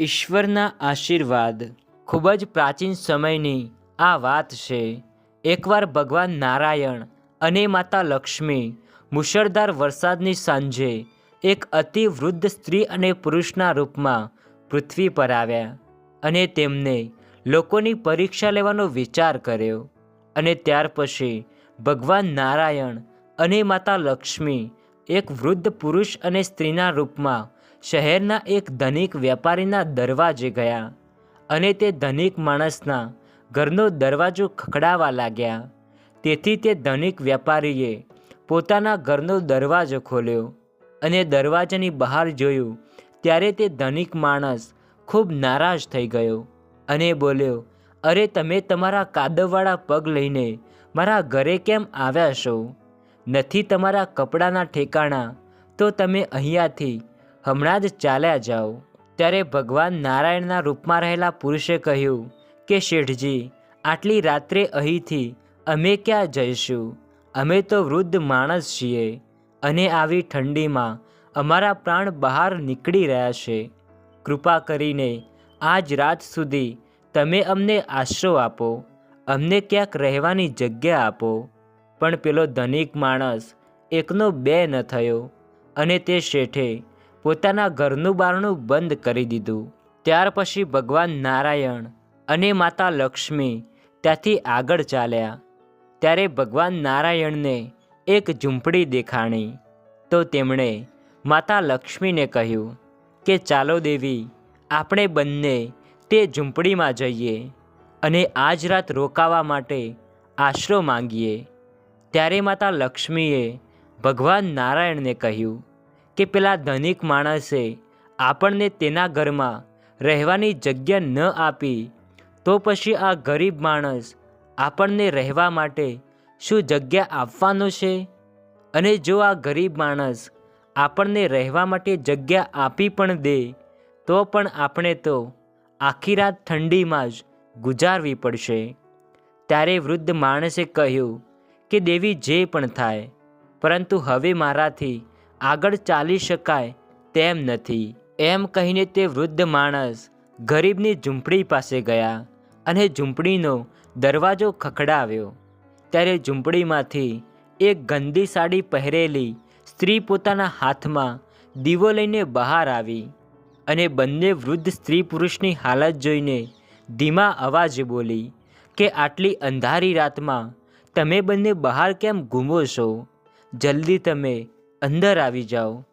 ઈશ્વરના આશીર્વાદ ખૂબ જ પ્રાચીન સમયની આ વાત છે. એકવાર ભગવાન નારાયણ અને માતા લક્ષ્મી મુશળધાર વરસાદની સાંજે એક અતિ વૃદ્ધ સ્ત્રી અને પુરુષના રૂપમાં પૃથ્વી પર આવ્યા અને તેમને લોકોની પરીક્ષા લેવાનો વિચાર કર્યો અને ત્યાર પછી ભગવાન નારાયણ અને માતા લક્ષ્મી એક વૃદ્ધ પુરુષ અને સ્ત્રીના રૂપમાં શહેરના એક ધનિક વેપારીના દરવાજે ગયા અને તે ધનિક માણસના ઘરનો દરવાજો ખખડાવા લાગ્યા. તેથી તે ધનિક વેપારીએ પોતાના ઘરનો દરવાજો ખોલ્યો અને દરવાજાની બહાર જોયું. ત્યારે તે ધનિક માણસ ખૂબ નારાજ થઈ ગયો અને બોલ્યો, અરે, તમે તમારા કાદવવાળા પગ લઈને મારા ઘરે કેમ આવ્યા છો? નથી તમારા કપડાના ઠેકાણા, તો તમે અહીંયાથી હમણાં જ ચાલ્યા જાઓ. ત્યારે ભગવાન નારાયણના રૂપમાં રહેલા પુરુષે કહ્યું કે, શેઠજી, આટલી રાત્રે અહીંથી અમે ક્યાં જઈશું? અમે તો વૃદ્ધ માણસ છીએ અને આવી ઠંડીમાં અમારા પ્રાણ બહાર નીકળી રહ્યા છે. કૃપા કરીને આજ રાત સુધી તમે અમને આશરો આપો, અમને ક્યાંક રહેવાની જગ્યા આપો. પણ પેલો ધનિક માણસ એકનો બે ન થયો અને તે શેઠે પોતાના ઘરનું બારણું બંધ કરી દીધું. ત્યાર પછી ભગવાન નારાયણ અને માતા લક્ષ્મી ત્યાંથી આગળ ચાલ્યા. ત્યારે ભગવાન નારાયણને એક ઝૂંપડી દેખાણી. તો તેમણે માતા લક્ષ્મીને કહ્યું કે, ચાલો દેવી, આપણે બંને તે ઝૂંપડીમાં જઈએ અને આજ રાત રોકાવા માટે આશરો માંગીએ. ત્યારે માતા લક્ષ્મીએ ભગવાન નારાયણને કહ્યું કે પેલા ધનિક માણસે આપણને તેના ઘરમાં રહેવાની જગ્યા ન આપી, તો પછી આ ગરીબ માણસ આપણને રહેવા માટે શું જગ્યા આપવાનો છે? અને જો આ ગરીબ માણસ આપણને રહેવા માટે જગ્યા આપી પણ દે, તો પણ આપણે તો આખી રાત ઠંડીમાં જ ગુજારવી પડશે. ત્યારે વૃદ્ધ માણસે કહ્યું કે, દેવી, જે પણ થાય, પરંતુ હવે મારાથી આગળ ચાલી શકાય તેમ નથી. એમ કહીને તે વૃદ્ધ માણસ ગરીબની ઝૂંપડી પાસે ગયા અને ઝૂંપડીનો દરવાજો ખખડાવ્યો. ત્યારે ઝૂંપડીમાંથી એક ગંદી સાડી પહેરેલી સ્ત્રી પોતાના હાથમાં દીવો લઈને બહાર આવી અને બંને વૃદ્ધ સ્ત્રી પુરુષની હાલત જોઈને ધીમા અવાજે બોલી કે આટલી અંધારી રાતમાં તમે બંને બહાર કેમ ઘૂમો છો? જલ્દી તમે અંદર આવી જાઓ.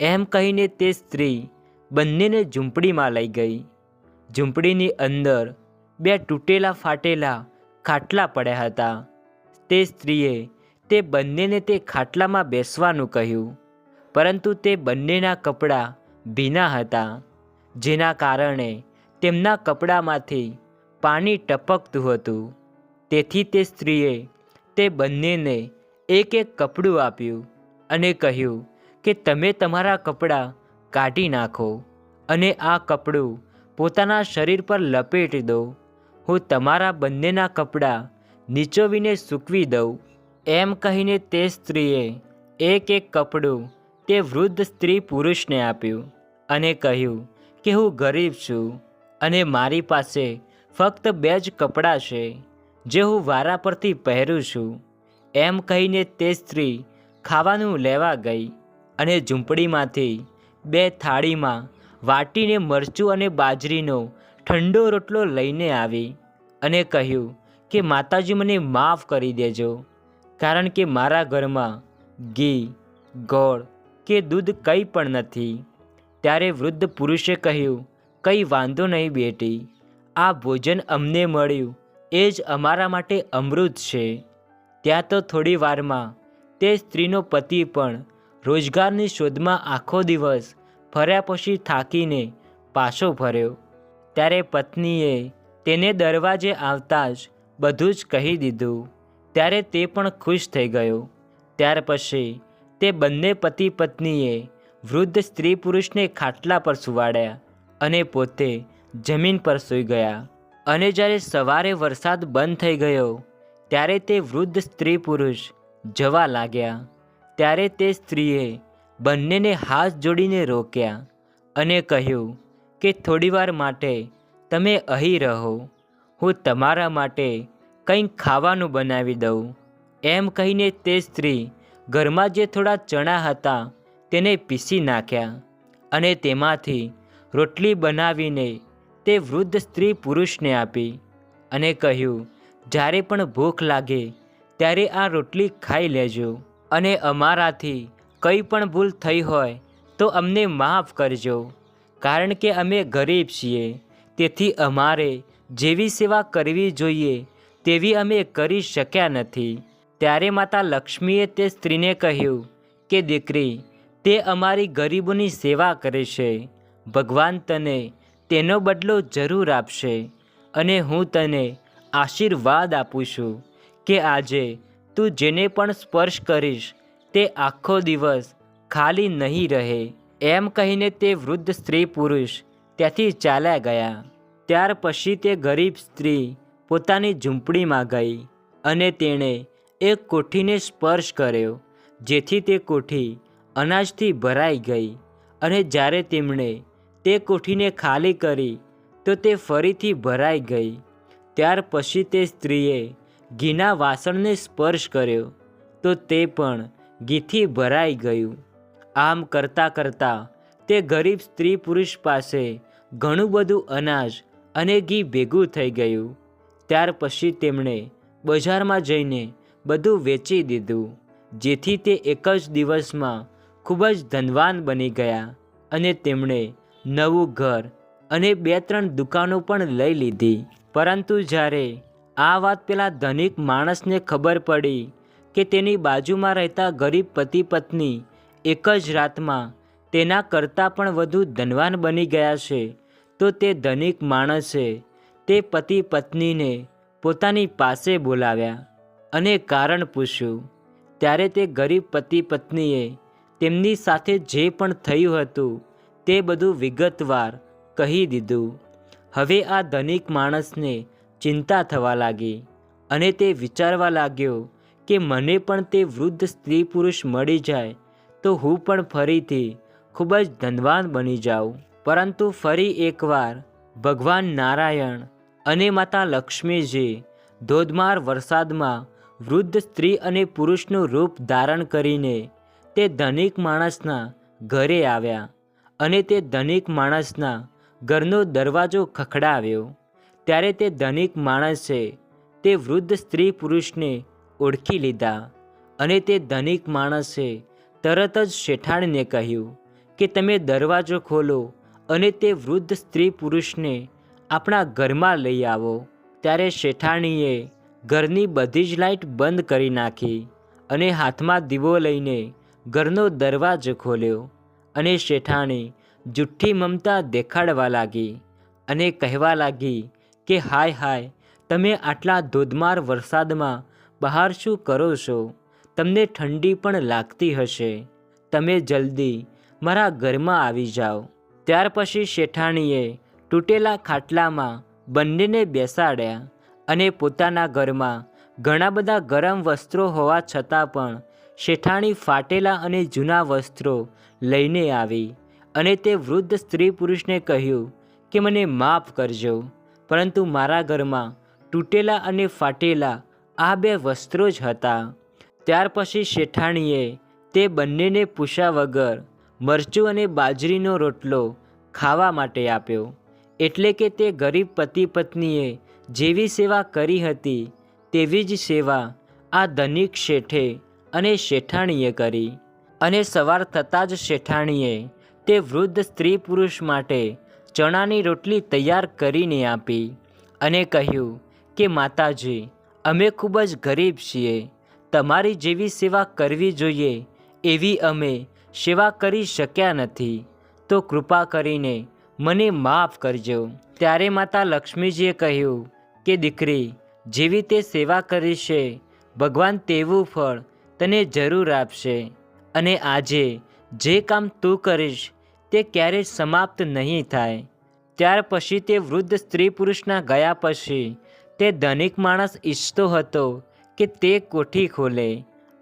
એમ કહીને તે સ્ત્રી બંનેને ઝૂંપડીમાં લઈ ગઈ. ઝૂંપડીની અંદર બે તૂટેલા ફાટેલા ખાટલા પડ્યા હતા. તે સ્ત્રીએ તે બંનેને તે ખાટલામાં બેસવાનું કહ્યું. પરંતુ તે બંનેના કપડાં ભીના હતા, જેના કારણે તેમના કપડામાંથી પાણી ટપકતું હતું. તેથી તે સ્ત્રીએ તે બંનેને એક એક કપડું આપ્યું. અને કહ્યું કે તમે તમારા કપડાં કાઢી નાખો અને આ કપડું પોતાના શરીર પર લપેટી દો. હું તમારા બંનેના કપડાં નીચોવીને સૂકવી દઉં. એમ કહીને તે સ્ત્રીએ એક એક કપડું તે વૃદ્ધ સ્ત્રી પુરુષને આપ્યું અને કહ્યું કે હું ગરીબ છું અને મારી પાસે ફક્ત બે જ કપડાં છે, જે હું વારા પરથી પહેરું છું. એમ કહીને તે સ્ત્રી ખાવાનું લેવા ગઈ અને ઝૂંપડીમાંથી બે થાળીમાં વાટીને મરચું અને બાજરીનો ઠંડો રોટલો લઈને આવી અને કહ્યું કે, માતાજી, મને માફ કરી દેજો, કારણ કે મારા ઘરમાં ઘી, ગોળ કે દૂધ કંઈ પણ નથી. ત્યારે વૃદ્ધ પુરુષે કહ્યું, કંઈ વાંધો નહીં બેટી, આ ભોજન અમને મળ્યું, એ જ અમારા માટે અમૃત છે. ત્યાં તો થોડી વારમાં તે સ્ત્રીનો પતિ પણ રોજગારની શોધમાં આખો દિવસ ફર્યા પછી થાકીને પાછો ફર્યો. ત્યારે પત્નીએ તેને દરવાજે આવતા જ બધું જ કહી દીધું. ત્યારે તે પણ ખુશ થઈ ગયો. ત્યાર પછી તે બંને પતિ પત્નીએ વૃદ્ધ સ્ત્રી પુરુષને ખાટલા પર સુવાડ્યા અને પોતે જમીન પર સૂઈ ગયા. અને જ્યારે સવારે વરસાદ બંધ થઈ ગયો, ત્યારે તે વૃદ્ધ સ્ત્રી પુરુષ જવા લાગ્યા. ત્યારે તે સ્ત્રીએ બંનેને હાથ જોડીને રોક્યા અને કહ્યું કે થોડીવાર માટે તમે અહીં રહો. હું તમારા માટે કંઈક ખાવાનું બનાવી દઉં. એમ કહીને તે સ્ત્રી ઘરમાં જે થોડા ચણા હતા તેને પીસી નાખ્યા અને તેમાંથી રોટલી બનાવીને તે વૃદ્ધ સ્ત્રી પુરુષને આપી અને કહ્યું, જ્યારે પણ ભૂખ લાગે ત્યારે આ રોટલી ખાઈ લેજો. અને અમારાથી કંઈ પણ ભૂલ થઈ હોય તો અમને માફ કરજો. કારણ કે અમે ગરીબ છીએ. તેથી અમારે જેવી સેવા કરવી જોઈએ તેવી અમે કરી શક્યા નથી. ત્યારે માતા લક્ષ્મીએ તે સ્ત્રીને કહ્યું કે, દીકરી, તે અમારી ગરીબોની સેવા કરે છે. ભગવાન તને તેનો બદલો જરૂર આપશે અને હું તને આશીર્વાદ આપું છું. કે આજે તું જેને પણ સ્પર્શ કરીશ, તે આખો દિવસ ખાલી નહીં રહે. એમ કહીને તે વૃદ્ધ સ્ત્રી પુરુષ ત્યાંથી ચાલ્યા ગયા. ત્યાર પછી તે ગરીબ સ્ત્રી પોતાની ઝૂંપડીમાં ગઈ અને તેણે એક કોઠીને સ્પર્શ કર્યો, જેથી તે કોઠી અનાજથી ભરાઈ ગઈ અને જ્યારે તેમણે તે કોઠીને ખાલી કરી, તો તે ફરીથી ભરાઈ ગઈ. ત્યાર પછી તે સ્ત્રીએ ઘીના વાસણને સ્પર્શ કર્યો તો તે પણ ઘીથી ભરાઈ ગયું. આમ કરતાં કરતાં તે ગરીબ સ્ત્રી પુરુષ પાસે ઘણું બધું અનાજ અને ઘી ભેગું થઈ ગયું. ત્યાર પછી તેમણે બજારમાં જઈને બધું વેચી દીધું, જેથી તે એક જ દિવસમાં ખૂબ જ ધનવાન બની ગયા અને તેમણે નવું ઘર અને બે ત્રણ દુકાનો પણ લઈ લીધી. પરંતુ જ્યારે આ વાત પેલા ધનિક માણસને ખબર પડી કે તેની બાજુમાં રહેતા ગરીબ પતિ પત્ની એક જ રાતમાં તેના કરતાં પણ વધુ ધનવાન બની ગયા છે. તો તે ધનિક માણસે તે પતિ પત્નીને પોતાની પાસે બોલાવ્યા અને કારણ પૂછ્યું, ત્યારે તે ગરીબ પતિ પત્નીએ તેમની સાથે જે પણ થયું હતું તે બધું વિગતવાર કહી દીધું. હવે આ ધનિક માણસને ચિંતા થવા લાગી અને તે વિચારવા લાગ્યો કે મને પણ તે વૃદ્ધ સ્ત્રી પુરુષ મળી જાય તો હું પણ ફરીથી ખૂબ જ ધનવાન બની જાઉં. પરંતુ ફરી એકવાર ભગવાન નારાયણ અને માતા લક્ષ્મીજી ધોધમાર વરસાદમાં વૃદ્ધ સ્ત્રી અને પુરુષનું રૂપ ધારણ કરીને તે ધનિક માણસના ઘરે આવ્યા અને તે ધનિક માણસના ઘરનો દરવાજો ખખડાવ્યો. ત્યારે તે ધનિક માણસે તે વૃદ્ધ સ્ત્રી પુરુષને ઓળખી લીધા અને તે ધનિક માણસે તરત જ શેઠાણીને કહ્યું કે તમે દરવાજો ખોલો અને તે વૃદ્ધ સ્ત્રી પુરુષને આપણા ઘરમાં લઈ આવો. ત્યારે શેઠાણીએ ઘરની બધી જ લાઇટ બંધ કરી નાખી અને હાથમાં દીવો લઈને ઘરનો દરવાજો ખોલ્યો અને શેઠાણી જુઠ્ઠી મમતા દેખાડવા લાગી અને કહેવા લાગી કે હાય હાય, તમે આટલા ધોધમાર વરસાદમાં બહાર શું કરો છો? તમને ઠંડી પણ લાગતી હશે. તમે જલ્દી મારા ઘરમાં આવી જાઓ. ત્યાર પછી શેઠાણીએ તૂટેલા ખાટલામાં બંનેને બેસાડ્યા અને પોતાના ઘરમાં ઘણા બધા ગરમ વસ્ત્રો હોવા છતાં પણ શેઠાણી ફાટેલા અને જૂના વસ્ત્રો લઈને આવી અને તે વૃદ્ધ સ્ત્રી પુરુષને કહ્યું કે મને માફ કરજો. પરંતુ મારા ઘરમાં તૂટેલા અને ફાટેલા આ બે વસ્ત્રો જ હતા. ત્યાર પછી શેઠાણીએ તે બંનેને પૂછ્યા વગર મરચું અને બાજરીનો રોટલો ખાવા માટે આપ્યો. એટલે કે તે ગરીબ પતિ પત્નીએ જેવી સેવા કરી હતી તેવી જ સેવા આ ધનિક શેઠે અને શેઠાણીએ કરી. અને સવાર થતાં જ શેઠાણીએ તે વૃદ્ધ સ્ત્રી પુરુષ માટે ચણાની રોટલી તૈયાર કરીને આપી અને કહ્યું કે, માતાજી, અમે ખૂબ જ ગરીબ છીએ. તમારી જેવી સેવા કરવી જોઈએ, એવી અમે સેવા કરી શક્યા નથી. તો કૃપા કરીને મને માફ કરજો. ત્યારે માતા લક્ષ્મીજીએ કહ્યું કે, દીકરી, જેવી તે સેવા કરી છે, ભગવાન તેવું ફળ તને જરૂર આપશે. અને આજે જે કામ તું કરીશ તે ક્યારેય સમાપ્ત નહીં થાય. ત્યાર પછી તે વૃદ્ધ સ્ત્રી પુરુષના ગયા પછી, તે ધનિક માણસ ઈચ્છતો હતો કે તે કોઠી ખોલે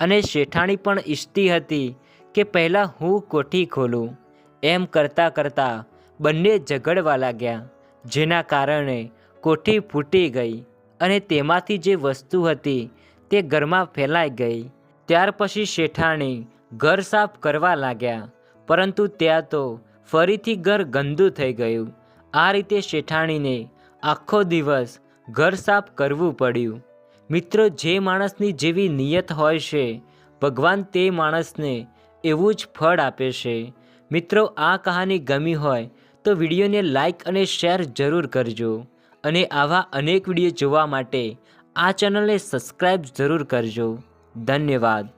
અને શેઠાણી પણ ઈચ્છતી હતી કે પહેલાં હું કોઠી ખોલું. એમ કરતાં કરતાં બંને ઝઘડવા લાગ્યા, જેના કારણે કોઠી ફૂટી ગઈ અને તેમાંથી જે વસ્તુ હતી તે ઘરમાં ફેલાઈ ગઈ. ત્યાર પછી શેઠાણી ઘર સાફ કરવા લાગ્યા પરંતુ ત્યાં તો ફરીથી ઘર ગંદુ થઈ ગયું. આ રીતે શેઠાણીને આખો દિવસ ઘર સાફ કરવું પડ્યું. મિત્રો, જે માણસની જેવી નિયત હોય છે, ભગવાન તે માણસને એવું જ ફળ આપે છે. મિત્રો, આ કહાની ગમી હોય તો વિડીયોને લાઇક અને શેર જરૂર કરજો અને આવા અનેક વીડિયો જોવા માટે આ ચેનલને સબસ્ક્રાઈબ જરૂર કરજો. ધન્યવાદ.